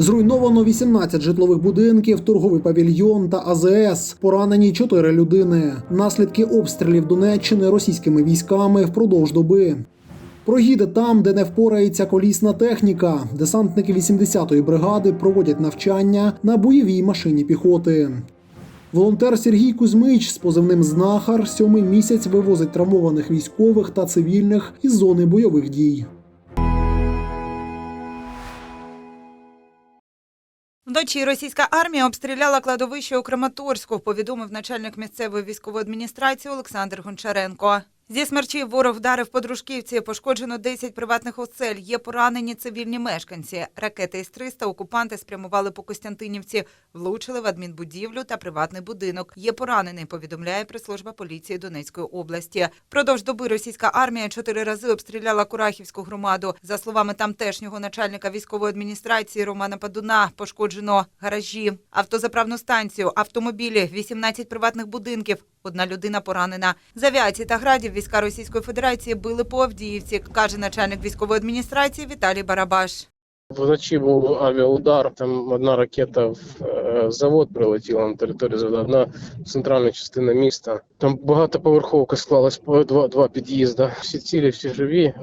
Зруйновано 18 житлових будинків, торговий павільйон та АЗС. Поранені 4 людини. Наслідки обстрілів Донеччини російськими військами впродовж доби. Проїде там, де не впорається колісна техніка. Десантники 80-ї бригади проводять навчання на бойовій машині піхоти. Волонтер Сергій Кузьмич з позивним знахар сьомий місяць вивозить травмованих військових та цивільних із зони бойових дій. Вночі російська армія обстріляла кладовище у Краматорську, повідомив начальник місцевої військової адміністрації Олександр Гончаренко. Зі смерчів ворог вдарив по дружківці, пошкоджено 10 приватних осель, є поранені цивільні мешканці. Ракети С-300 окупанти спрямували по Костянтинівці, влучили в адмінбудівлю та приватний будинок. Є поранений, повідомляє прес-служба поліції Донецької області. Продовж доби російська армія чотири рази обстріляла Курахівську громаду. За словами тамтешнього начальника військової адміністрації Романа Падуна, пошкоджено гаражі, автозаправну станцію, автомобілі, 18 приватних будинків. Одна людина поранена. З авіації та градів війська Російської Федерації били по Авдіївці, каже начальник військової адміністрації Віталій Барабаш. Вночі був авіаудар, там одна ракета в е, завод прилетіла на територію заводу, одна в центральну частину міста. Там багатоповерховка склалась по два, два під'їзди. Всі цілі, всі живі,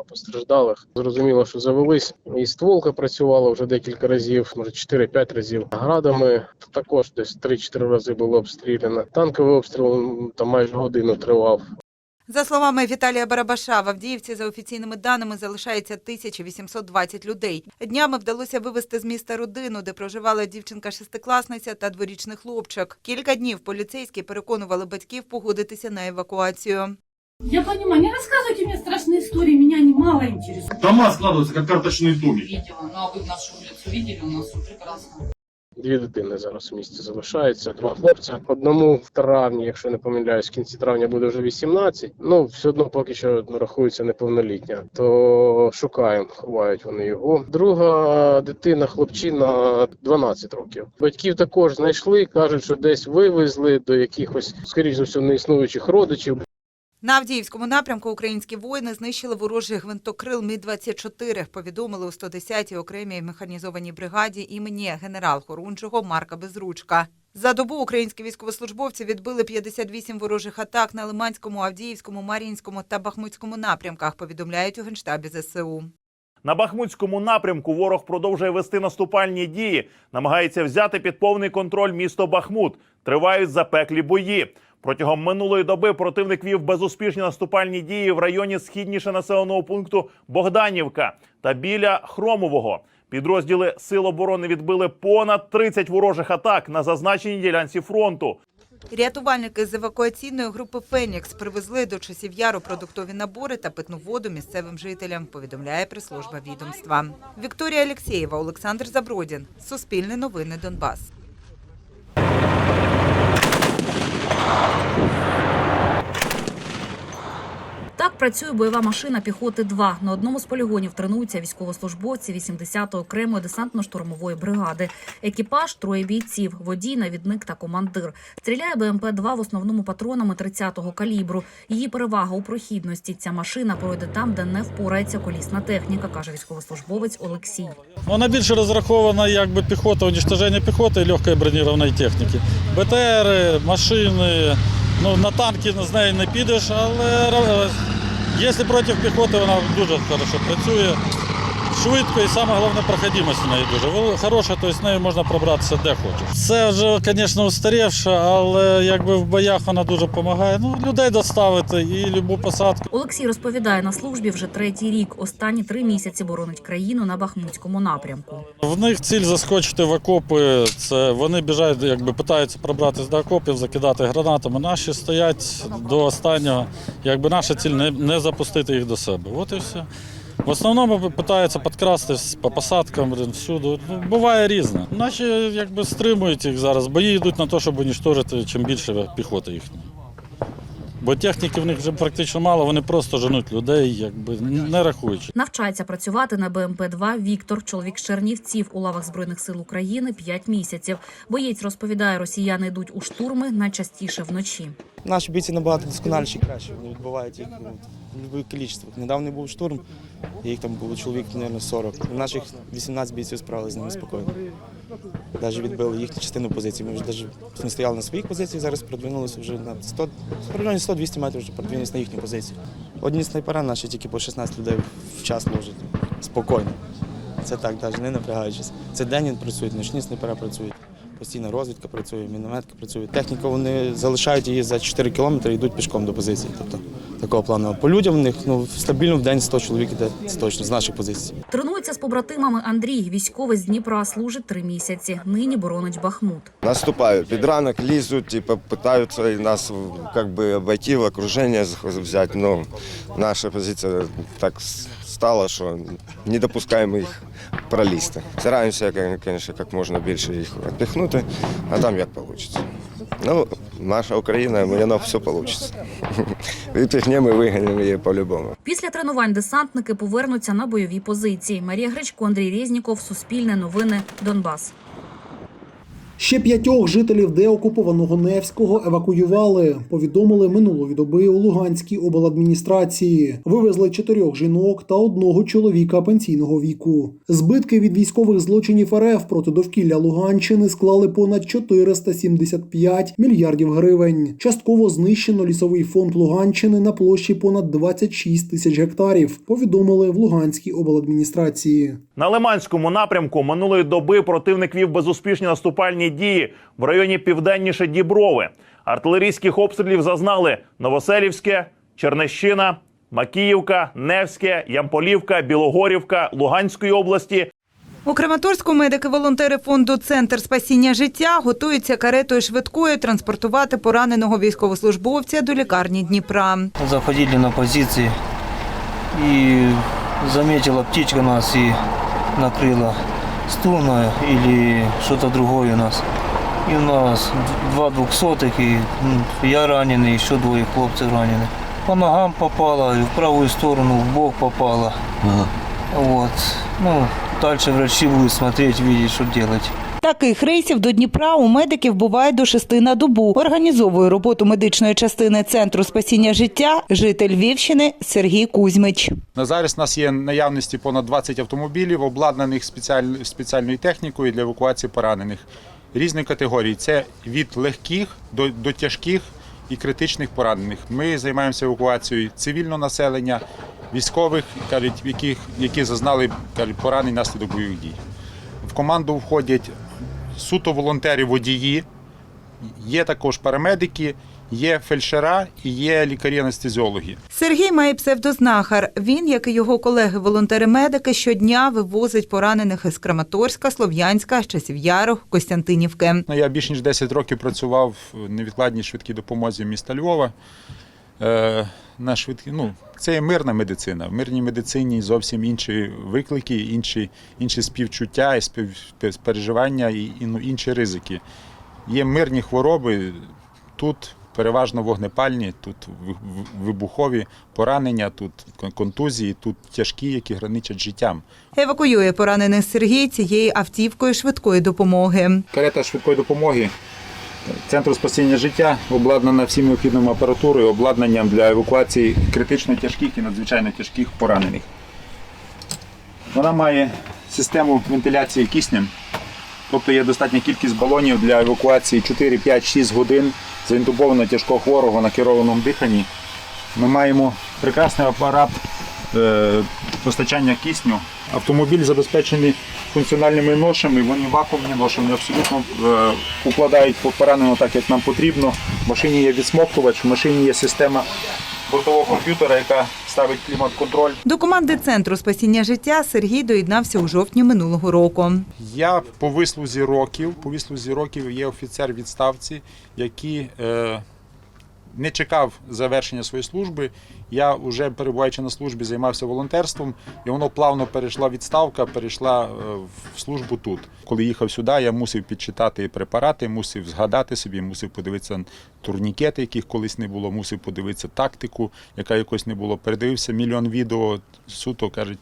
нема постраждалих. Зрозуміло, що завелись. І стволка працювала вже декілька разів, може 4-5 разів. Градами також десь 3-4 рази було обстріляно. Танковий обстріл там майже годину тривав. За словами Віталія Барабаша, в Авдіївці за офіційними даними залишається 1820 людей. Днями вдалося вивезти з міста родину, де проживала дівчинка-шестикласниця та дворічний хлопчик. Кілька днів поліцейські переконували батьків погодитися на евакуацію. Я понимаю, не рассказывайте мне страшные истории, меня они мало интересуют. Дома складываются как карточные домики. видела. Ну а вы нашу улицу видели? У нас все прекрасно. Дві дитини зараз в місті залишаються, два хлопця. Одному в травні, якщо не помиляюсь, в кінці травня буде вже 18. Ну, все одно поки що рахується неповнолітня. То шукаємо, ховають вони його. Друга дитина, хлопчина 12 років. Батьків також знайшли, кажуть, що десь вивезли до якихось, скоріш за все, неіснуючих родичів. На Авдіївському напрямку українські воїни знищили ворожий гвинтокрил Мі-24, повідомили у 110-й окремій механізованій бригаді імені генерал-хорунжого Марка Безручка. За добу українські військовослужбовці відбили 58 ворожих атак на Лиманському, Авдіївському, Мар'їнському та Бахмутському напрямках, повідомляють у Генштабі ЗСУ. На Бахмутському напрямку ворог продовжує вести наступальні дії, намагається взяти під повний контроль місто Бахмут. Тривають запеклі бої. Протягом минулої доби противник вів безуспішні наступальні дії в районі східніше населеного пункту Богданівка та біля Хромового. Підрозділи Сил оборони відбили понад 30 ворожих атак на зазначеній ділянці фронту. Рятувальники з евакуаційної групи Фенікс привезли до часів яру продуктові набори та питну воду місцевим жителям. Повідомляє прес-служба відомства. Вікторія Алєксєєва, Олександр Забродін. Суспільне новини Донбас. Так працює бойова машина піхоти 2 На одному з полігонів тренуються військовослужбовці 80-ї окремої десантно-штурмової бригади. Екіпаж троє бійців, водій, навідник та командир. Стріляє БМП-2 в основному патронами 30-го калібру. Її перевага у прохідності. Ця машина пройде там, де не впорається колісна техніка, каже військовослужбовець Олексій. Вона більше розрахована якби піхота, уничтоження піхоти і легкої бронірованої техніки. БТРи, машини. Ну, на танки з нею не підеш, але якщо проти піхоти, вона дуже хорошо працює. Швидко і саме головне проходимость в неї дуже хороша, тобто з нею можна пробратися де хочеш. Це вже, звісно, устарівше, але якби в боях вона дуже допомагає. Ну, людей доставити і любу посадку. Олексій розповідає на службі вже третій рік. Останні три місяці боронить країну на Бахмутському напрямку. В них ціль заскочити в окопи. Це вони біжать, якби питаються пробратися до окопів, закидати гранатами. Наші стоять до останнього. Якби наша ціль не, не запустити їх до себе. От і все. В основному намагаються підкрастись по посадкам, всюди. Ну, буває різне. Наші якби стримують їх зараз. Бої йдуть на те, щоб уніштожити чим більше піхоти їхньої. Бо техніки в них вже практично мало, вони просто женуть людей, якби не рахуючи. Навчається працювати на БМП-2 Віктор, чоловік з Чернівців у лавах Збройних сил України 5 місяців. Боєць розповідає, росіяни йдуть у штурми найчастіше вночі. Наші бійці набагато доскональші і краще. Вони відбувають їх ну, в будь-яких кількостях. Недавно був штурм, їх там було чоловік, мабуть, 40. Наших 18 бійців справилися з ними спокійно. Навіть відбили їхню частину позицій. Ми вже навіть не стояли на своїх позиціях, зараз продвинулися вже на 100, в 100-200 метрів вже продвинулися на їхні позиції. Одні снайпера наші тільки по 16 людей в час можуть спокійно. Це так, навіть не напрягаючись. Це день він працюють, ночні снайпера працюють. Постійна розвідка працює, мінометка працює. Техніку вони залишають її за 4 кілометри і йдуть пішком до позиції. Тобто такого плану. По людям в них ну, стабільно в день 100 чоловік іде це точно з наших позицій. Тренується з побратимами Андрій, військовий з Дніпра, служить три місяці. Нині боронить Бахмут. Наступають під ранок, лізуть, типу, питаються і нас как би, обійти, в окруження взяти. Ну, наша позиція так стала, що не допускаємо їх пролізти. Стараємося, звісно, як можна більше їх відпихнути, а там як вийде. Ну, наша Україна, воно все вийде. Відпихнемо і виганемо її по-любому. Після тренувань десантники повернуться на бойові позиції. Марія Гречко, Андрій Резніков, Суспільне новини, Донбас. Ще п'ятьох жителів деокупованого Невського евакуювали. Повідомили минулої доби у Луганській обладміністрації. Вивезли чотирьох жінок та одного чоловіка пенсійного віку. Збитки від військових злочинів РФ проти довкілля Луганщини склали понад 475 мільярдів гривень. Частково знищено лісовий фонд Луганщини на площі понад 26 тисяч гектарів. Повідомили в Луганській обладміністрації. На Лиманському напрямку минулої доби противник вів безуспішні наступальні дії в районі південніше Діброви. Артилерійських обстрілів зазнали Новоселівське, Чернещина, Макіївка, Невське, Ямполівка, Білогорівка Луганської області У Краматорську медики-волонтери фонду Центр спасіння життя готуються каретою швидкою транспортувати пораненого військовослужбовця до лікарні Дніпра. Заходили на позиції і заметила птичка нас і накрила стуною что-то другое у нас. І у нас два двохсотих, і ну, я ранений, і ще двоє хлопців ранені. По ногам попала, і в праву сторону, в бок попала. Вот. Ну, дальше врачи будут смотреть, видеть, что делать. Таких рейсів до Дніпра у медиків буває до шести на добу. Організовує роботу медичної частини Центру спасіння життя житель Львівщини Сергій Кузьмич. На зараз у нас є наявності понад 20 автомобілів, обладнаних спеціаль- спеціальною технікою для евакуації поранених. Різних категорій. Це від легких до, до тяжких і критичних поранених. Ми займаємося евакуацією цивільного населення, військових, кажуть, яких, які зазнали кажуть, поранень наслідок бойових дій. В команду входять суто волонтери водії, є також парамедики, є фельдшера і є лікарі-анестезіологи. Сергій має псевдознахар. Він, як і його колеги-волонтери-медики, щодня вивозить поранених із Краматорська, Слов'янська, часів Яру, Костянтинівки. Ну, Я більш ніж 10 років працював в невідкладній швидкій допомозі міста Львова. Е, на швидкі, ну, це є мирна медицина. В мирній медицині зовсім інші виклики, інші, інші співчуття, і спів, переживання і, і ну, інші ризики. Є мирні хвороби, тут переважно вогнепальні, тут ви- ви- вибухові поранення, тут контузії, тут тяжкі, які граничать життям. Евакуює поранених Сергій цією автівкою швидкої допомоги. Карета швидкої допомоги Центру спасіння життя обладнана всім необхідною апаратурою, обладнанням для евакуації критично тяжких і надзвичайно тяжких поранених. Вона має систему вентиляції киснем, тобто є достатня кількість балонів для евакуації 4, 5, 6 годин заінтубованого тяжкого хворого на керованому диханні. Ми маємо прекрасний апарат е, постачання кисню. Автомобіль забезпечений функціональними ношами, вони вакуумні ноші, вони абсолютно е, укладають пораненого так, як нам потрібно. В машині є відсмоктувач, в машині є система бортового комп'ютера, яка ставить клімат-контроль. До команди Центру спасіння життя Сергій доєднався у жовтні минулого року. Я по вислузі років, по вислузі років є офіцер відставці, який е, не чекав завершення своєї служби. Я вже перебуваючи на службі, займався волонтерством, і воно плавно перейшла відставка, перейшла е, в службу тут. Коли їхав сюди, я мусив підчитати препарати, мусив згадати собі, мусив подивитися турнікети, яких колись не було, мусив подивитися тактику, яка якось не було. Передивився мільйон відео, суто кажуть,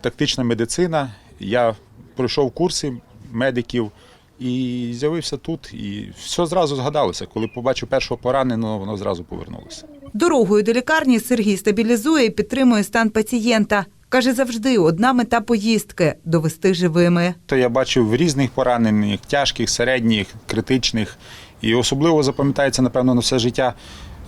тактична медицина. Я пройшов курси медиків. І з'явився тут, і все зразу згадалося. Коли побачив першого пораненого, воно зразу повернулося. Дорогою до лікарні Сергій стабілізує і підтримує стан пацієнта. Каже, завжди одна мета поїздки довести живими. То я бачив різних поранених, тяжких, середніх, критичних. І особливо запам'ятається, напевно, на все життя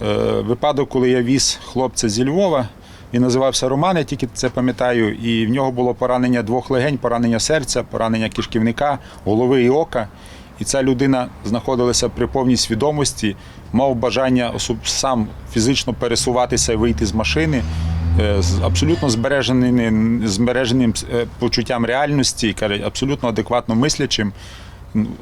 е, випадок, коли я віз хлопця зі Львова. Він називався Роман, я тільки це пам'ятаю. І в нього було поранення двох легень, поранення серця, поранення кишківника, голови і ока. І ця людина знаходилася при повній свідомості, мав бажання сам фізично пересуватися і вийти з машини е, з абсолютно збереженим, збереженим почуттям реальності, каже, абсолютно адекватно мислячим.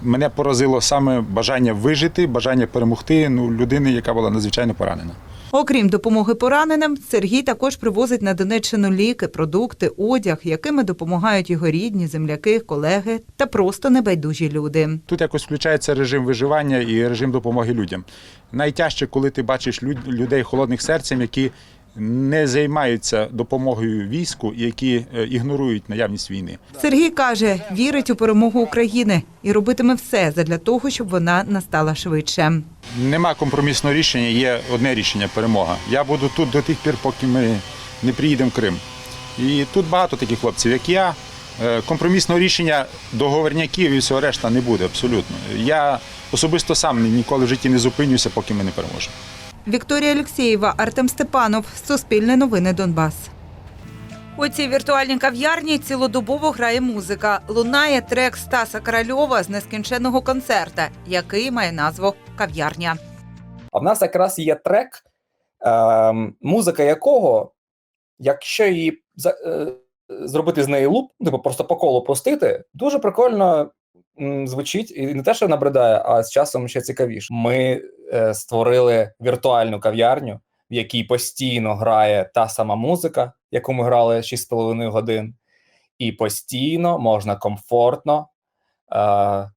Мене поразило саме бажання вижити, бажання перемогти ну, людини, яка була надзвичайно поранена. Окрім допомоги пораненим, Сергій також привозить на Донеччину ліки, продукти, одяг, якими допомагають його рідні, земляки, колеги та просто небайдужі люди. Тут якось включається режим виживання і режим допомоги людям. Найтяжче, коли ти бачиш люд- людей холодних серцем, які не займаються допомогою війську які е, ігнорують наявність війни. Сергій каже, вірить у перемогу України і робитиме все задля того, щоб вона настала швидше. Нема компромісного рішення, є одне рішення перемога. Я буду тут до тих пір, поки ми не приїдемо в Крим. І тут багато таких хлопців, як я. Е, Компромісного рішення договорняків і всього решта не буде абсолютно. Я особисто сам ніколи в житті не зупинюся, поки ми не переможемо. Вікторія Олексєєва, Артем Степанов, Суспільне новини Донбас. У цій віртуальній кав'ярні цілодобово грає музика. Лунає трек Стаса Корольова з нескінченного концерта, який має назву Кав'ярня. А в нас якраз є трек, е, музика якого, якщо її е, зробити з неї луп, типу просто по колу пустити, дуже прикольно звучить і не те, що набридає, а з часом ще цікавіше. Ми е, створили віртуальну кав'ярню, в якій постійно грає та сама музика, яку ми грали 6,5 годин, і постійно можна комфортно е,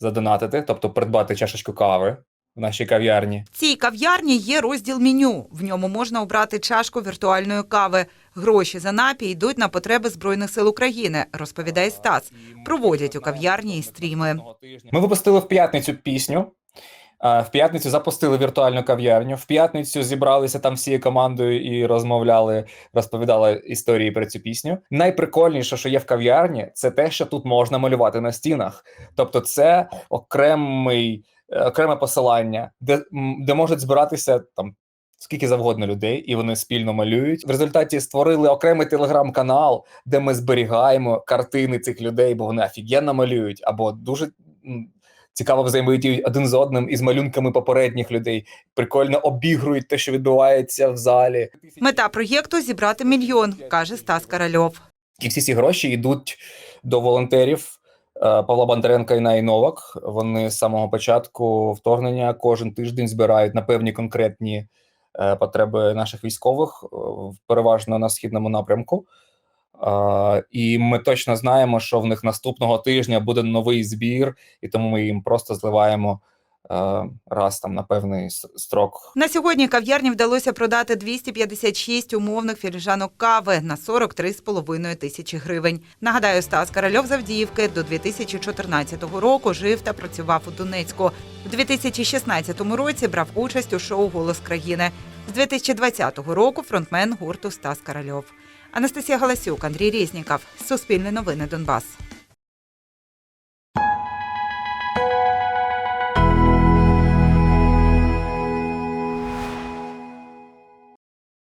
задонатити, тобто придбати чашечку кави в нашій кав'ярні. В цій кав'ярні є розділ меню. В ньому можна обрати чашку віртуальної кави. Гроші за напій йдуть на потреби Збройних сил України, розповідає Стас. Проводять у кав'ярні і стріми. Ми випустили в п'ятницю пісню. В п'ятницю запустили віртуальну кав'ярню. В п'ятницю зібралися там всією командою і розмовляли, розповідали історії про цю пісню. Найприкольніше, що є в кав'ярні, це те, що тут можна малювати на стінах. Тобто, це окремий, окреме посилання, де, де можуть збиратися там. Скільки завгодно людей, і вони спільно малюють. В результаті створили окремий телеграм-канал, де ми зберігаємо картини цих людей, бо вони офігенно малюють, або дуже цікаво взаємодіють один з одним із малюнками попередніх людей. Прикольно обігрують те, що відбувається в залі. Мета проєкту зібрати мільйон, каже Стас Корольов. І всі ці гроші йдуть до волонтерів е, Павла Бондаренка і Най Новак. Вони з самого початку вторгнення кожен тиждень збирають на певні конкретні е, потреби наших військових, е, переважно на східному напрямку. Е, І ми точно знаємо, що в них наступного тижня буде новий збір, і тому ми їм просто зливаємо е, раз там на певний строк На сьогодні кав'ярні вдалося продати 256 умовних філіжанок кави на 43,5 тисячі гривень. Нагадаю, Стас Корольов з Авдіївки до 2014 року жив та працював у Донецьку. У 2016 році брав участь у шоу Голос країни. З 2020 року фронтмен гурту Стас Корольов. Анастасія Галасюк, Андрій Різніков. Суспільне новини Донбас.